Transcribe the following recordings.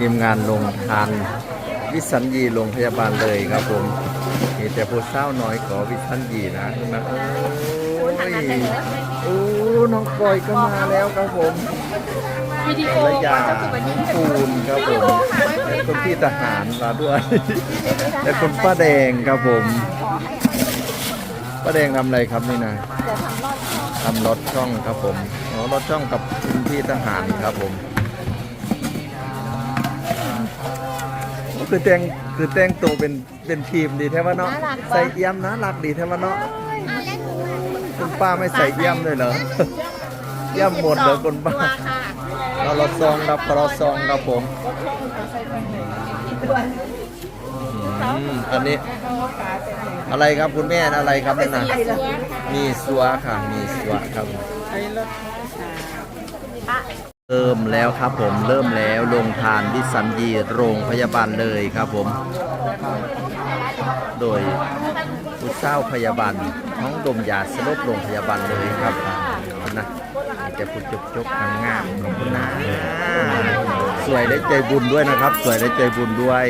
ทีมงานลงทานวิสัญญีโรงพยาบาลเลยครับผมมีแต่ผู้เศร้าน้อยขอวิสัญญีนะนะโอ้ยโอ้น้องปอยก็มาแล้วครับผมวิดีโอภรรยาน้องปูนครับผมและคุณพี่ทหารมาด้วยและคุณป้าแดงครับผมป้าแดงทำอะไรครับนี่นะทำรถช่องครับผมอ๋อรถช่องกับคุณพี่ทหารครับผม คือแต่งคือแต่งตัวเป็นเป็นทีมดีแท้ว่าเนาะใส่เอี่ยมนะรักดีแท้ว่าเนาะคุณป้าไม่ใส่เอี่ยมเลยเหรอ เอี่ยมหมดเหรอคุณป้าเราเราซองครับเราซองครับผมอืมอันนี้ อะไรครับคุณแม่อะไรครับนี่นะมีสัวค่ะ มีสัวครับ เริ่มแล้วครับผมเริ่มแล้วลงทานวิสัญญีโรงพยาบาลเลยครับผม โดยผู้เศร้าพยาบาลน้องดมยาสลบโรงพยาบาลเลยครับนะจะพูดจบจบๆงามขอบคุณนะสวยได้ใจบุญด้วยนะครับ สวยได้ใจบุญด้วย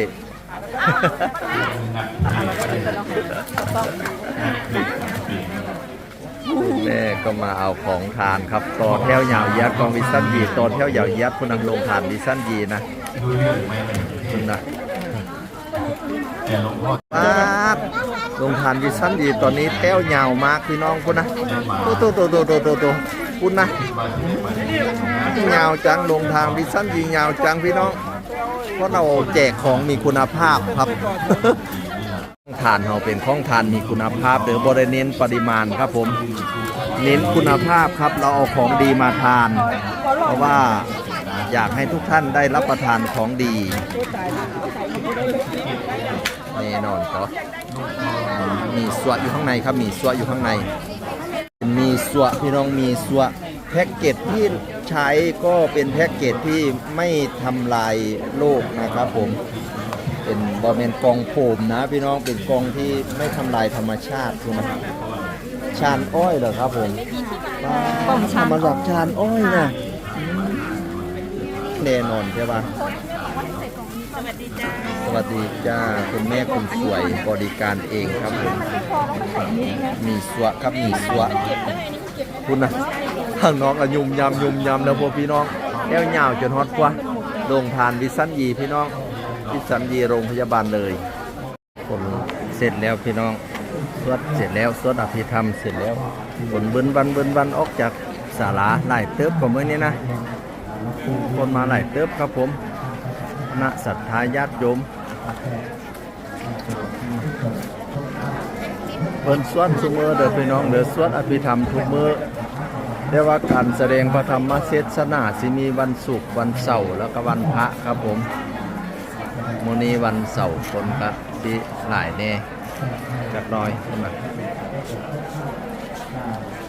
แม่ก็มาเอาของทานครับต่อแถวยาวยัดกองวิสันยีต่อแถวยาวยัดคุณนังลงทานวิสันยีนะคุณนะป้าลงทานวิสันยีตอนนี้แถวยาวมากพี่น้องคุณนะโตโตโตโตโตโตโตคุณนะยาวจังลงทางวิสันยียาวจังพี่น้องเพราะเราแจกของมีคุณภาพครับ ทานเราเป็นของทานมีคุณภาพเดี๋ยวบริเน้นปริมาณครับผมเน้นคุณภาพครับเราเอาของดีมาทาน เพราะว่าอยากให้ทุกท่านได้รับประทานของดีแน่นอนครับมีสวะอยู่ข้างในครับมีสวะอยู่ข้างใน มีสวะพี่น้องมีสวะแพ็กเกจที่ใช้ก็เป็นแพ็กเกจที่ไม่ทำลายโลกนะครับผม เป็นบอเมนกองโผมนะ พี่น้องเป็นกองที่ไม่ทำลายธรรมชาติใช่ไหมชานอ้อยเหรอครับผมทำมาจากชานอ้อยนะอืมแน่นอนใช่ปะสวัสดีจ้าคุณแม่คุณสวยบริการเองครับผมมีสวะครับมีสวะคุณนะข้างน้องอะยุมยำยุมยำแล้วพวกพี่น้องแก้วยาวจนฮอตกว่าโรงทานวิสันยีพี่น้อง ที่สัญญีโรงพยาบาลเลยคนเสร็จแล้วพี่น้องสวดเสร็จแล้วสวดอภิธรรมเสร็จแล้วผลเบิ้นวันเบิ้นวันออกจากศาลาหลายเติบกว่าเมื่อนี้นะ คนมาหลายเติบครับผมณศรัทธาญาติโยมเพิ่นสวดทุกมือเด้อพี่น้องเด้อสวดอภิธรรมทุกมือได้ว่าการแสดงพระธรรมเทศนาสิมีวันศุกร์วันเสาร์แล้วก็วันพระครับผม มื้อนี้วันเสาร์คนก็สิหลายแน่จักหน้อยใช่ไหม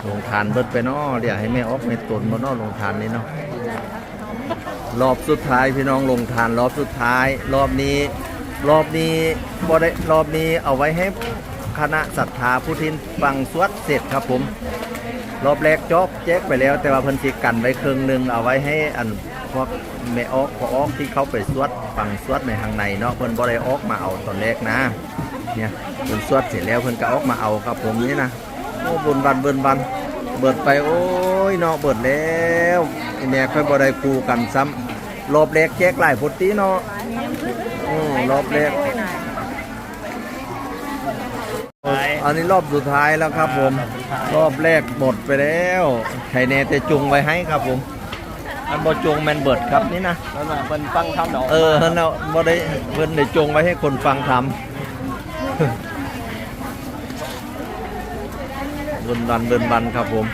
ลงทานเบิดไปเนาะเดี๋ยวให้แม่ออกแม่ตนบ่เนาะลงทานนี้เนาะรอบสุดท้ายพี่น้องลงทานรอบสุดท้าย รอบนี้ รอบนี้บ่ได้รอบนี้เอาไว้ให้คณะศรัทธาผู้ทินฟังสวดเสร็จครับผม รอบแรกจอกแจ๊กไปแล้ว แต่ว่าเพิ่นสิกันไว้ครึ่งหนึ่งเอาไว้ให้อัน พวกแม่ออกพอออกที่เขาไปสวดฟังสวดในข้างในเนาะเพิ่นบ่ได้ออกมาเอาตอนแรกนะเนี่ยเพิ่นสวดเสร็จแล้วเพิ่นก็ออกมาเอาครับผมนี่นะโอ้บุญบันเบิ่นบันเบิดไปโอ้ยเนาะเบิดแล้วไอแม่ค่อยบ่ได้คูกันซ้ำรอบแรกแจกหลายพุทธิเนาะรอบแรกอันนี้รอบสุดท้ายแล้วครับผม รอบแรกหมดไปแล้วไข่แน่แต่จุงไว้ให้ครับผม อันบอจงแมนเบิดครับนี่นะแล้วน่ะมันฟังทำเนาะเออเนาะบ่ได้เพิ่นได้จงไว้ให้คนฟังทำเบินบันเบินบันครับผม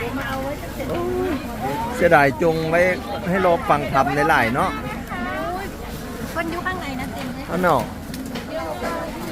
เสียดายจงไว้ให้รอฟังทำในหลายๆเนาะคนอยู่ข้างในนะเต็มเลยอันเนาะเ